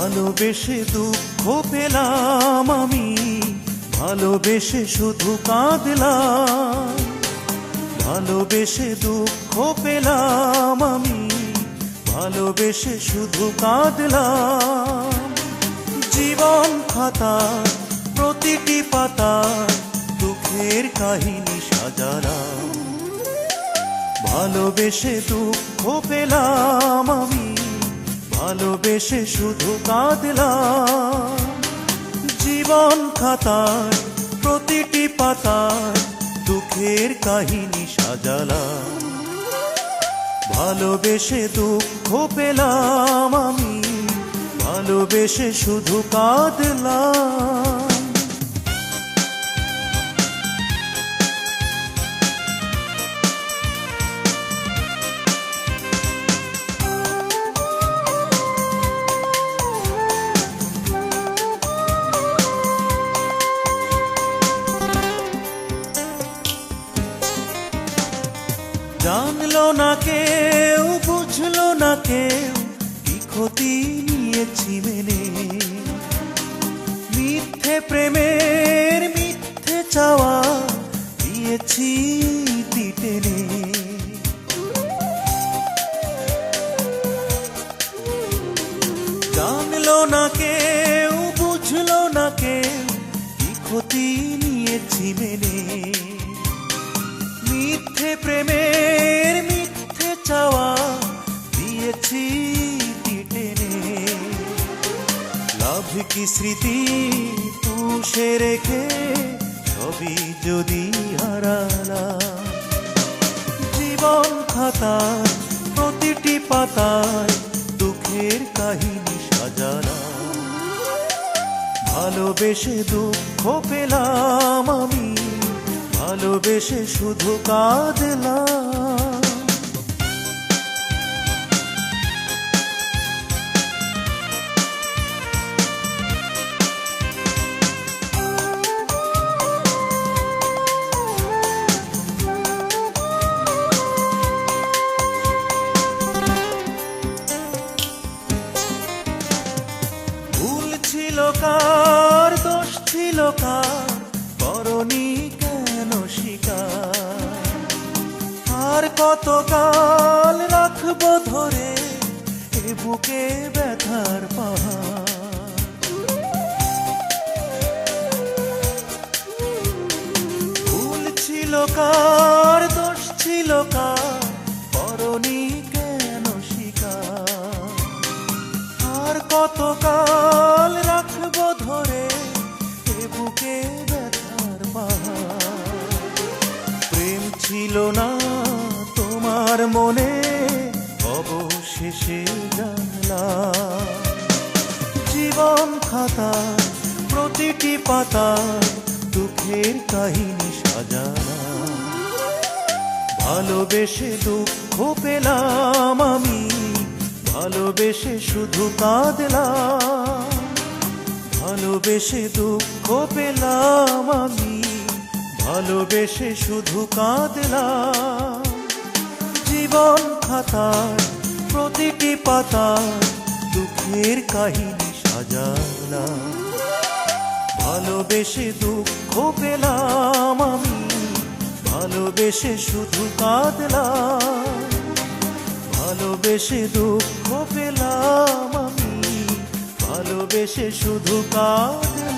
ভালোবেসে দুঃখ পেলাম আমি, ভালোবেসে শুধু কাঁদলাম। ভালোবেসে দুঃখ পেলাম আমি, ভালোবেসে শুধু কাঁদলাম। জীবন খাতা, প্রতিটি পাতা, দুঃখের কাহিনী সাজালাম। ভালোবেসে দুঃখ পেলাম আমি ভালোবেসে শুধু কাঁদলাম। জীবন খাতার প্রতিটি পাতার দুঃখের কাহিনী সাজালাম। ভালোবেসে দুঃখ পেলাম আমি, ভালোবেসে শুধু কাঁদলাম। জানলো না কেউ, বুঝলো না কেউ কি ক্ষতি নিয়েছি মেনে। মিথ্যে প্রেমের মিথ্যে চাওয়া দিয়েছি টেনে জানলো না কেউ, বুঝলো না কেউ কি ক্ষতি নিয়েছি মেনে। মিথ্যে প্রেমের মিথ্যে চাওয়া দিয়েছি টেনে? লাভ কি স্মৃতি তুষে রেখে ছবি যদি হারালা? জীবন খাতায়, প্রতিটি পাতায় দুঃখের কাহিনী সাজালা ভালোবেসে দুঃখ পেলাম আমি। ভালোবেসে শুধু কাঁদলাম। ছিল কার দোষ ছিল কার? আর কত কাল রাখব ধরে এ বুকে ব্যথার পাহাড়। ভুল ছিল কার, দোষ ছিল কার কেন শিকার? আর কতকাল রাখব ধরে এ বুকে ব্যথার পাহাড়? প্রেম ছিল না তোমার মনে অবশেষে জানলাম জীবন খাতা, প্রতিটি পাতায় দুঃখের কাহিনী সাজানা। ভালোবেসে দুঃখ পেলাম আমি, ভালোবেসে শুধু কাঁদলাম। ভালোবেসে দুঃখ পেলাম আমি, ভালোবেসে শুধু কাঁদলাম। জীবন খাতায় প্রতিটি পাতায় দুঃখের কাহিনী সাজালাম। ভালোবেসে দুঃখ পেলাম আমি, ভালোবেসে শুধু কাঁদলাম। ভালোবেসে দুঃখ পেলাম আমি, ভালোবেসে শুধু কাঁদলাম।